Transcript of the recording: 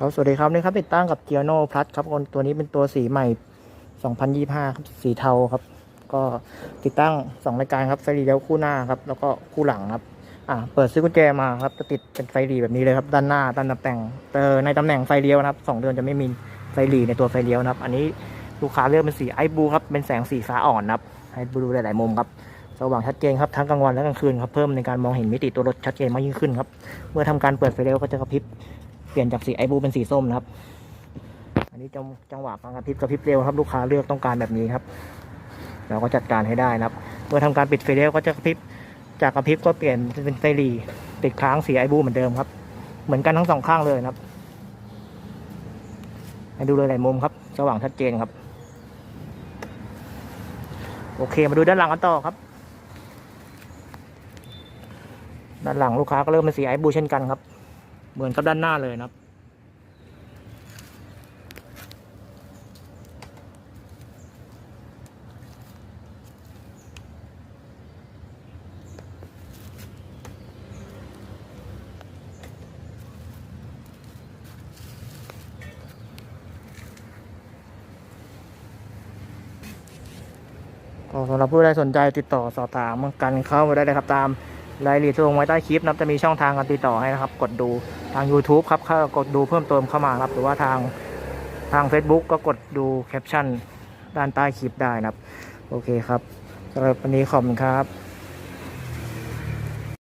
ครับสวัสดีครับนี่ครับติดตั้งกับเกียโนพลัสครับตัวนี้เป็นตัวสีใหม่ 2025 ครับสีเทาครับ ก็ติดตั้ง 2 รายการครับไฟหลีเลี้ยวคู่หน้าครับแล้วก็คู่หลังครับอ่าเปิดซื้อกุญแจมาครับจะติดเป็นไฟหลีแบบนี้เลยครับ ด้านหน้าด้านตำแหน่งเออในตำแหน่งไฟเลี้ยวนะครับสองเดือนจะไม่มีไฟหลีในตัวไฟเลี้ยวนะครับ อันนี้ลูกค้าเลือกเป็นสีไอบูครับเป็นแสงสีฟ้าอ่อนครับให้ดูหลายๆมุมครับสว่างชัดเจนครับทั้งกลางวันและกลางคืนครับเพิ่มในการมองเห็นมิติตัวรถชัดเจนมากยิ่งขึ้นครับเมื่อทำการเปิดไฟเลี้ยวก็จะกระพริบ เปลี่ยนจากสีไอบูเป็นสีส้มนะครับ อันนี้จังจังหวะการกระพริบกระพริบเร็วครับลูกค้าเลือกต้องการแบบนี้ครับ เราก็จัดการให้ได้นะครับ เมื่อทำการปิดไฟเลี้ยวก็จะกระพริบจากกระพริบก็เปลี่ยนเป็นไฟรีติดค้างสีไอบูเหมือนเดิมครับ เหมือนกันทั้งสองข้างเลยนะครับให้ดูเลยหลายมุมครับสว่างชัดเจนครับ โอเคมาดูด้านหลังกันต่อครับ ด้านหลังลูกค้าก็เริ่มเป็นสีไอบูเช่นกันครับ เหมือนกับด้านหน้าเลยนะครับ ก็สำหรับผู้ใดสนใจติดต่อสอบถามกันเข้ามาได้เลยครับตาม รายละเอียดที่ลงไว้ใต้คลิปนะครับจะมีช่องทางการติดต่อให้นะครับ กดดูทาง YouTube ครับเข้ากดดูเพิ่มเติมเข้ามาครับ หรือว่าทางทาง Facebook ก็กดดูแคปชั่นด้านใต้คลิปได้นะครับ โอเคครับสำหรับวันนี้ขอบคุณครับ